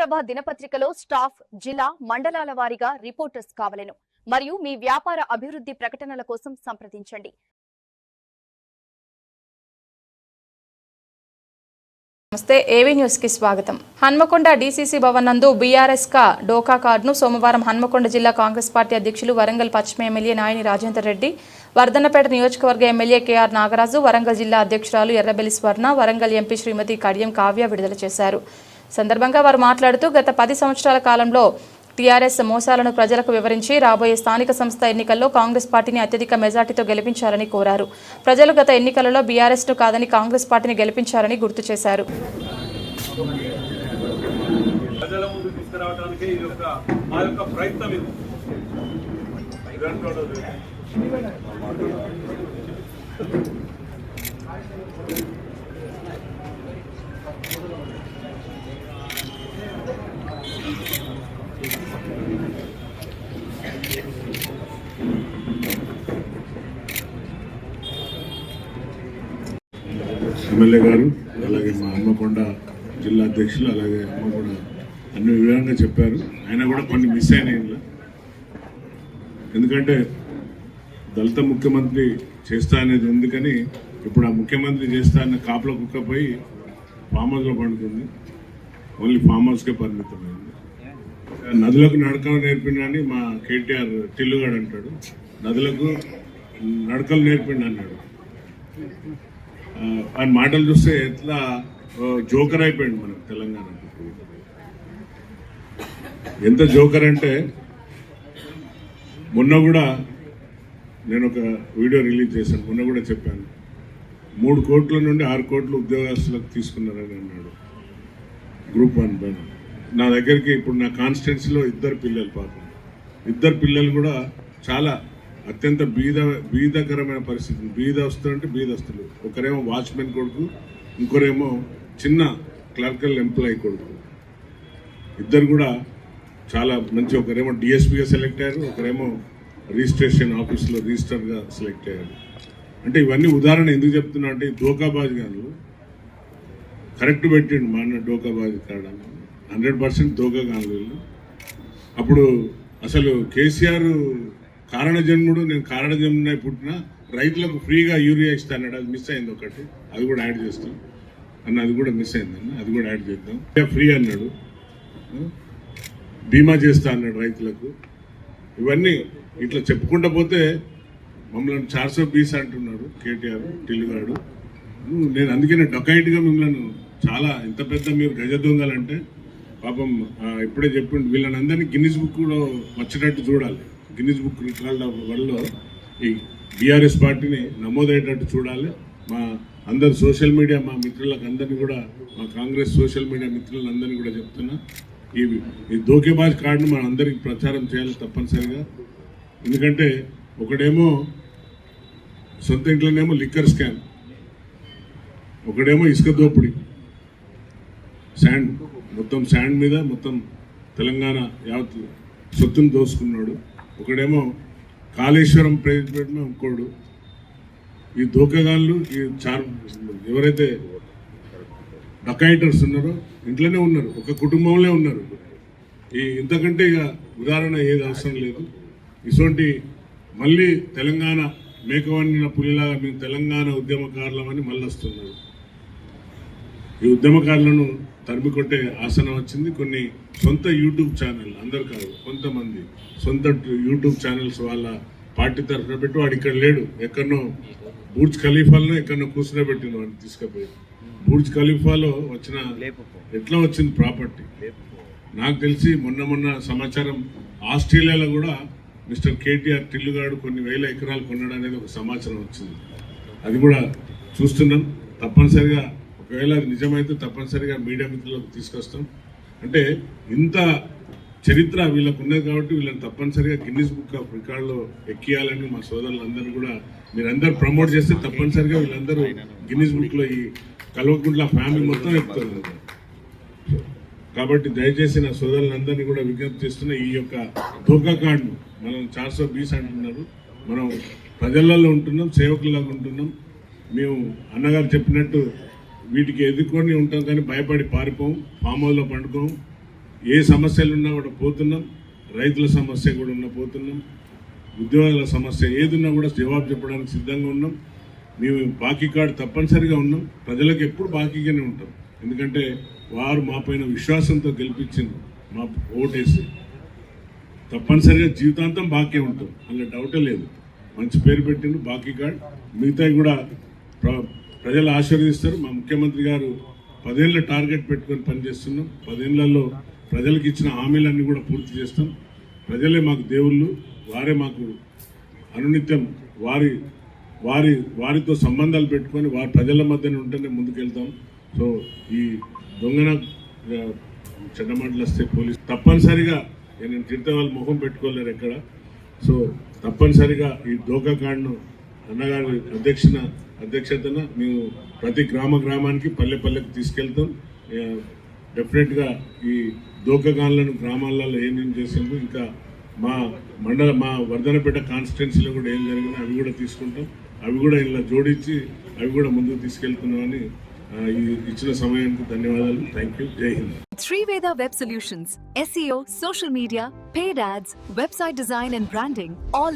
ప్రభ దినపత్రికలో స్టాఫ్ జిల్లా మండలాల వారీగా రిపోర్టర్స్ కావలను. మరియు మీ వ్యాపార అభివృద్ధి ప్రకటనల కోసం సంప్రదించండి. నమస్తే ఏవీ న్యూస్కి స్వాగతం. హన్మకొండ డీసీసీ భవన్ నందు బీఆర్ఎస్ కా డోకా కార్డును సోమవారం హన్మకొండ జిల్లా కాంగ్రెస్ పార్టీ అధ్యక్షులు వరంగల్ పశ్చిమ ఎమ్మెల్యే నాయని రాజేందర్ రెడ్డి వర్ధన్నపేట నియోజకవర్గ ఎమ్మెల్యే కేఆర్ నాగరాజు వరంగల్ జిల్లా అధ్యక్షురాలు ఎర్రబెల్లి స్వర్ణ వరంగల్ ఎంపీ శ్రీమతి కడియం కావ్య విడుదల చేశారు. సందర్భంగా వారు మాట్లాడుతూ గత పది సంవత్సరాల కాలంలో టీఆర్ఎస్ మోసాలను ప్రజలకు వివరించి రాబోయే స్థానిక సంస్థ ఎన్నికల్లో కాంగ్రెస్ పార్టీని అత్యధిక మెజార్టీతో గెలిపించాలని కోరారు. ప్రజలు గత ఎన్నికలలో బీఆర్ఎస్ను కాదని కాంగ్రెస్ పార్టీని గెలిపించారని గుర్తు చేశారు. ప్రయత్నం ఎమ్మెల్యే గారు అలాగే మా హన్మకొండ జిల్లా అధ్యక్షులు అలాగే అమ్మ కూడా అన్ని వివరంగా చెప్పారు. ఆయన కూడా కొన్ని మిస్ అయినాయి ఇందులో. ఎందుకంటే దళిత ముఖ్యమంత్రి చేస్తా అనేది ఉంది కానీ ఇప్పుడు ఆ ముఖ్యమంత్రి చేస్తా అన్న కాపుల కుక్క పోయి ఫామ్ హౌస్లో పండుతుంది ఓన్లీ ఫామ్ హౌస్కే పరిమితమైంది నదులకు నడకలు నేర్పిండని మా కేటీఆర్ టిల్లుగాడు అంటాడు. నదులకు నడకలు నేర్పిండి అన్నాడు. ఆయన మాటలు చూస్తే ఎట్లా జోకర్ అయిపోయింది మనకు తెలంగాణ. ఎంత జోకర్ అంటే మొన్న కూడా నేను ఒక వీడియో రిలీజ్ చేశాను మొన్న కూడా చెప్పాను. మూడు కోట్ల నుండి ఆరు కోట్ల ఉద్యోగస్తులకు తీసుకున్నారని అన్నాడు గ్రూప్ వన్ పైన. నా దగ్గరికి ఇప్పుడు నా కాన్స్టిట్యున్సీలో ఇద్దరు పిల్లలు పాపం. ఇద్దరు పిల్లలు కూడా చాలా అత్యంత బీద బీదకరమైన పరిస్థితి. బీదస్తులు అంటే బీదస్తులు ఒకరేమో వాచ్మెన్ కొడుకు ఇంకొరేమో చిన్న క్లర్కల్ ఎంప్లాయీ కొడుకు. ఇద్దరు కూడా చాలా మంచి ఒకరేమో డిఎస్పీగా సెలెక్ట్ అయ్యారు ఒకరేమో రిజిస్ట్రేషన్ ఆఫీస్లో రిజిస్టర్గా సెలెక్ట్ అయ్యారు. అంటే ఇవన్నీ ఉదాహరణ ఎందుకు చెప్తున్నా అంటే ధోకాబాజ్ గారు కరెక్ట్ పెట్టిండు మా అన్న డోకాబాజ్ కాడ. హండ్రెడ్ పర్సెంట్ ధోకా కాదు వీళ్ళు. అప్పుడు అసలు కేసీఆర్ కారణజన్ముడు నేను కారణజన్ముడై పుట్టిన రైతులకు ఫ్రీగా యూరియా ఇస్తా అన్నాడు. అది మిస్ అయింది ఒకటి. అది కూడా యాడ్ చేస్తాం. అన్న అది కూడా మిస్ అయిందన్న అది కూడా యాడ్ చేద్దాం. ఫ్రీ అన్నాడు. బీమా చేస్తా అన్నాడు రైతులకు. ఇవన్నీ ఇట్లా చెప్పుకుంటా పోతే మమ్మల్ని చార్సో బీస్ అంటున్నాడు కేటీఆర్ టిల్లుగాడు. నేను అందుకనే డొకైట్గా మిమ్మల్ని చాలా ఇంత పెద్ద మీరు గజ దొంగలంటే పాపం ఇప్పుడే చెప్పిండు. వీళ్ళని అందరినీ గిన్నిస్ కూడా వచ్చేటట్టు చూడాలి. గిన్నీస్ బుక్ రికార్డ్ వరల్డ్లో ఈ బీఆర్ఎస్ పార్టీని నమోదయ్యేటట్టు చూడాలి. మా అందరు సోషల్ మీడియా మా మిత్రులకు అందరినీ కూడా మా కాంగ్రెస్ సోషల్ మీడియా మిత్రులందరినీ కూడా చెప్తున్నా. ఈ ఈ దోకేబాజ్ కార్డును మన అందరికి ప్రచారం చేయాలి తప్పనిసరిగా. ఎందుకంటే ఒకడేమో సొంత ఇంట్లోనేమో లిక్కర్ స్కామ్ ఒకడేమో ఇసుక దోపిడీ. శాండ్ మొత్తం శాండ్ మీద మొత్తం తెలంగాణ యావత్ సొత్తును దోసుకున్నాడు. ఒకడేమో కాళేశ్వరం ప్రవేశపెట్టిన ఇంకోడు. ఈ దోకగాళ్ళు ఈ చార్ ఎవరైతే డకాయిటర్స్ ఉన్నారో ఇంట్లోనే ఉన్నారు ఒక కుటుంబంలో ఉన్నారు. ఈ ఇంతకంటే ఇక ఉదాహరణ ఏది అవసరం లేదు. ఇటువంటి మళ్ళీ తెలంగాణ మేకవన్నిన పులిలాగా మేము తెలంగాణ ఉద్యమకారులమని మళ్ళీ వస్తున్నారు ఈ ఉద్యమకారులను తరిమి కొట్టే ఆసనం వచ్చింది. కొన్ని సొంత యూట్యూబ్ ఛానల్ అందరు కాదు కొంతమంది సొంత యూట్యూబ్ ఛానల్స్ వాళ్ళ పార్టీ తరఫున పెట్టి వాడు ఇక్కడ లేడు. ఎక్కడనో బూర్జ్ ఖలీఫాలను ఎక్కడనో కూర్చునబెట్టిన వాడిని తీసుకుపోయి. బూర్జ్ ఖలీఫాలో వచ్చిన ఎట్లా వచ్చింది ప్రాపర్టీ? నాకు తెలిసి మొన్న మొన్న సమాచారం ఆస్ట్రేలియాలో కూడా మిస్టర్ కేటీఆర్ టిల్లుగాడు కొన్ని వేల ఎకరాలు కొన్నాడు అనేది ఒక సమాచారం వచ్చింది. అది కూడా చూస్తున్నాం. తప్పనిసరిగా ఒకవేళ అది నిజమైతే తప్పనిసరిగా మీడియా మిత్రులకు తీసుకొస్తాం. అంటే ఇంత చరిత్ర వీళ్ళకు ఉన్నది కాబట్టి వీళ్ళని తప్పనిసరిగా గిన్నీస్ బుక్ ఆఫ్ రికార్డులో ఎక్కియాలని మా సోదరులందరూ కూడా మీరందరూ ప్రమోట్ చేస్తే తప్పనిసరిగా వీళ్ళందరూ గిన్నీస్ బుక్లో ఈ కల్వకుంట్ల ఫ్యామిలీ మొత్తం ఎక్కుతారు. కాబట్టి దయచేసి నా సోదరులందరినీ కూడా విజ్ఞప్తి చేస్తున్న ఈ యొక్క ధోకా కార్డును మనం చార్సో బీస్ అంటున్నారు. మనం ప్రజలలో ఉంటున్నాం సేవకులాగా ఉంటున్నాం. మేము అన్నగారు చెప్పినట్టు వీటికి ఎదుర్కొని ఉంటాం కానీ భయపడి పారిపోం ఫామ్ హౌస్లో పండుకోం. ఏ సమస్యలు ఉన్నా కూడా పోతున్నాం రైతుల సమస్య కూడా ఉన్న పోతున్నాం ఉద్యోగాల సమస్య ఏదున్నా కూడా జవాబు చెప్పడానికి సిద్ధంగా ఉన్నాం. మేము బాకీ కార్డు తప్పనిసరిగా ఉన్నాం. ప్రజలకు ఎప్పుడు బాకీగానే ఉంటాం. ఎందుకంటే వారు మాపైన విశ్వాసంతో గెలిపించింది మా ఓటేసి. తప్పనిసరిగా జీవితాంతం బాకీ ఉంటాం. అందులో డౌటే లేదు. మంచి పేరు పెట్టిండు బాకీ కార్డ్. మిగతా కూడా ప్ర- ప్రజలు ఆశీర్వదిస్తారు. మా ముఖ్యమంత్రి గారు పదేళ్ళ టార్గెట్ పెట్టుకొని పనిచేస్తున్నాం. పదేళ్ళలో ప్రజలకు ఇచ్చిన హామీలన్నీ కూడా పూర్తి చేస్తాం. ప్రజలే మాకు దేవుళ్ళు వారే మాకు అనునిత్యం వారి వారి వారితో సంబంధాలు పెట్టుకొని వారి ప్రజల మధ్యన ఉంటేనే ముందుకెళ్తాం. సో ఈ దొంగన ఆ, చెడ్డమాటలు వస్తే పోలీస్ తప్పనిసరిగా నేను తింటే వాళ్ళు ముఖం పెట్టుకోలేరు ఎక్కడ. సో తప్పనిసరిగా ఈ దోకా కార్డును అన్నగారి అధ్యక్షన అధ్యక్షతన మేము ప్రతి గ్రామ గ్రామానికి పల్లె పల్లెకి తీసుకెళ్తాం. డెఫినెట్గా ఈ దోకగాన్లను గ్రామాలలో ఏమేం చేసాము ఇంకా మా మండల మా వర్ధనపేట కాన్స్టిట్యున్సీలో కూడా ఏం జరిగినా అవి కూడా తీసుకుంటాం. అవి కూడా ఇలా జోడించి అవి కూడా ముందుకు తీసుకెళ్తున్నామని ఈ ఇచ్చిన సమయానికి ధన్యవాదాలు. థ్యాంక్ యూ జై Hind Three Veda Web Solutions, SEO, social media, paid ads, website design and branding, all.